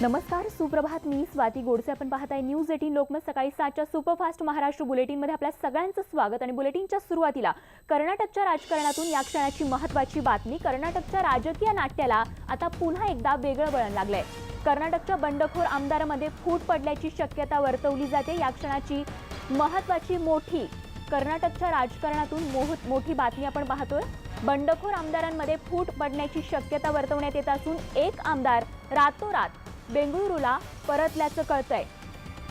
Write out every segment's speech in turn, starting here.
नमस्कार सुप्रभात. मी स्वाती गोडसे. आपण पाहत आहे न्यूज एटीन लोकमत सकाळी सातच्या सुपरफास्ट महाराष्ट्र बुलेटिनमध्ये आपल्या सगळ्यांचं स्वागत आणि बुलेटिनच्या सुरुवातीला कर्नाटकच्या राजकारणातून या क्षणाची महत्वाची बातमी. कर्नाटकच्या राजकीय नाट्याला आता पुन्हा एकदा वेगळं वळण लागलंय. कर्नाटकच्या बंडखोर आमदारामध्ये फूट पडल्याची शक्यता वर्तवली जाते. या क्षणाची महत्वाची मोठी कर्नाटकच्या राजकारणातून मोह- मोठी बातमी आपण पाहतोय. बंडखोर आमदारांमध्ये फूट पडण्याची शक्यता वर्तवण्यात येत असून एक आमदार रातोरात बेंगळुरूला परतल्याचं कळतंय.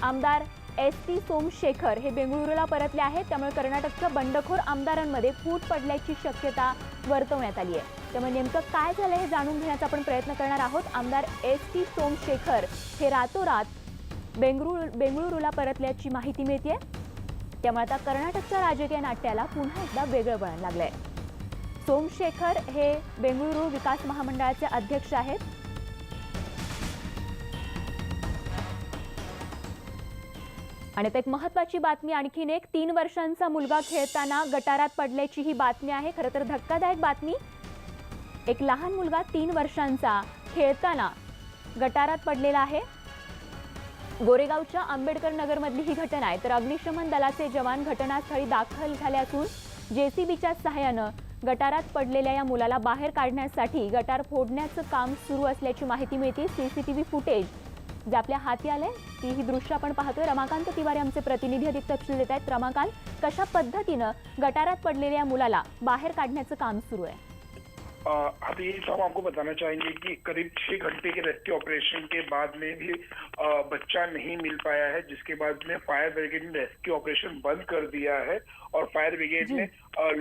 आमदार एस टी सोमशेखर हे बेंगळुरूला परतले आहेत. त्यामुळे कर्नाटकच्या बंडखोर आमदारांमध्ये फूट पडल्याची शक्यता वर्तवण्यात आली आहे. त्यामुळे नेमकं काय झालं हे जाणून घेण्याचा आपण प्रयत्न करणार आहोत. आमदार एस टी सोमशेखर हे रातोरात बेंगळुरू बेंगळुरूला परतल्याची माहिती मिळते त्यामुळे आता कर्नाटकच्या राजकीय नाट्याला पुन्हा एकदा वेगळं वळण आहे सोमशेखर हे बेंगळुरू विकास महामंडळाचे अध्यक्ष आहेत. आणि आता एक महत्वाची बातमी आणखीन एक तीन वर्षांचा मुलगा खेळताना गटारात पडल्याची ही बातमी आहे. खरं तर धक्कादायक बातमी. एक लहान मुलगा तीन वर्षांचा खेळताना गटारात पडलेला आहे. गोरेगावच्या आंबेडकर नगरमधली ही घटना आहे. तर अग्निशमन दलाचे जवान घटनास्थळी दाखल झाले असून जेसीबीच्या सहाय्यानं गटारात पडलेल्या या मुलाला बाहेर काढण्यासाठी गटार फोडण्याचं काम सुरू असल्याची माहिती मिळते. सीसीटीव्ही फुटेज जे आपल्या हाती आले ती ही दृश्य आपण पाहतोय. रमाकांत तिवारी आमचे प्रतिनिधी अधिक तपशील देत आहेत. रमाकांत कशा पद्धतीनं गटारात पडलेल्या या मुलाला बाहेर काढण्याचं काम सुरू आहे? अभी तो हम आपको बताना चाहेंगे कि करीब छह घंटे के रेस्क्यू ऑपरेशन के बाद में भी बच्चा नहीं मिल पाया है जिसके बाद में फायर ब्रिगेड ने रेस्क्यू ऑपरेशन बंद कर दिया है और फायर ब्रिगेड ने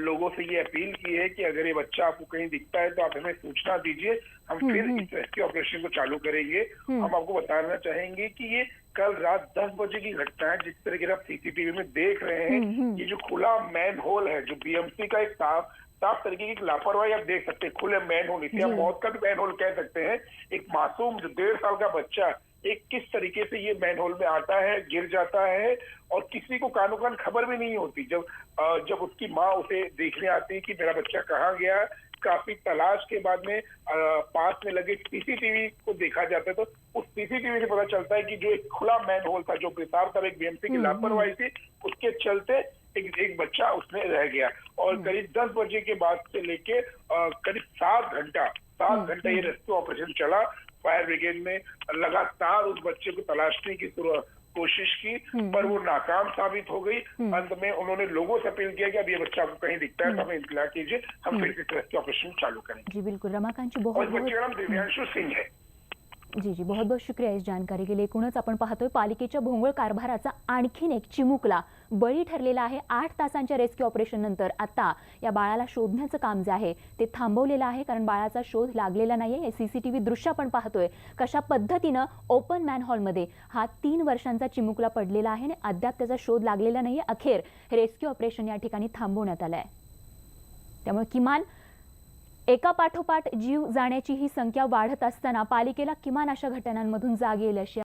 लोगों से ये अपील की है कि अगर ये बच्चा आपको कहीं दिखता है तो आप हमें सूचना दीजिए हम हम्म, फिर हम्म। इस रेस्क्यू ऑपरेशन को चालू करेंगे हम्म। हम आपको बताना चाहेंगे कि ये कल रात दस बजे की घटना है जिस तरह की आप सीसीटीवी में देख रहे हैं। ये जो खुला मैन होल है जो बीएमसी का एक साफ़ साफ़ तरीके की लापरवाही आप देख सकते हैं। खुले मैन होल इसे आप मौत का भी मैन होल कह सकते हैं। एक मासूम जो डेढ़ साल का बच्चा एक किस तरीके से ये मैन होल में आता है गिर जाता है और किसी को कानो कान खबर भी नहीं होती। जब जब उसकी माँ उसे देखने आती है कि मेरा बच्चा कहाँ गया काफ़ी तलाश के बाद में पास में लगे सीसीटीवी को देखा जाता है तो उस सीसीटीवी से पता चलता है कि जो एक खुला मैन होल था जो पेशाब था एक बीएमसी की हम्म, लापरवाही थी उसके चलते एक एक बच्चा उसमें रह गया। और करीब दस बजे के बाद से लेके करीब सात घंटा सात घंटा ये रेस्क्यू ऑपरेशन चला। फायर ब्रिगेड ने लगातार उस बच्चे को तलाशने की कोशिश की पर वो नाकाम साबित हो गई। अंत में उन्होंने लोगों से अपील किया कि अब ये बच्चा आपको कहीं दिखता है तो हमें इंतज़ार कीजिए हम फिर से के ऑपरेशन चालू करेंगे। जी बिल्कुल। रमाकांत जी बहुत इस बच्चे नाम दिव्यांशु सिंह है। जी जी. बहुत बहुत शुक्रिया इस जानकारी के लिए. एकूणच आपण पाहतोय पालिकेच्या भोंगळ कारभाराचा आणखीन एक चिमुकला बळी ठरलेला आहे. आठ तासांच्या रेस्क्यू ऑपरेशन नंतर आता या बाळाला शोधण्याचं काम जे आहे ते थांबवलेलं आहे. कारण बाळाचा शोध लागलेला नाही आहे हे व्ही दृश्य आपण पाहतोय. कशा पद्धतीनं ओपन मॅन हॉलमध्ये हा तीन वर्षांचा चिमुकला पडलेला आहे आणि अद्याप त्याचा शोध लागलेला नाही आहे अखेर रेस्क्यू ऑपरेशन या ठिकाणी थांबवण्यात आलं आहे त्यामुळे किमान एका पाठोपाठ जीव जाण्याची ही संख्या वाढत असताना पालिकेला किमान अशा घटनांमधून जाग येईल अशी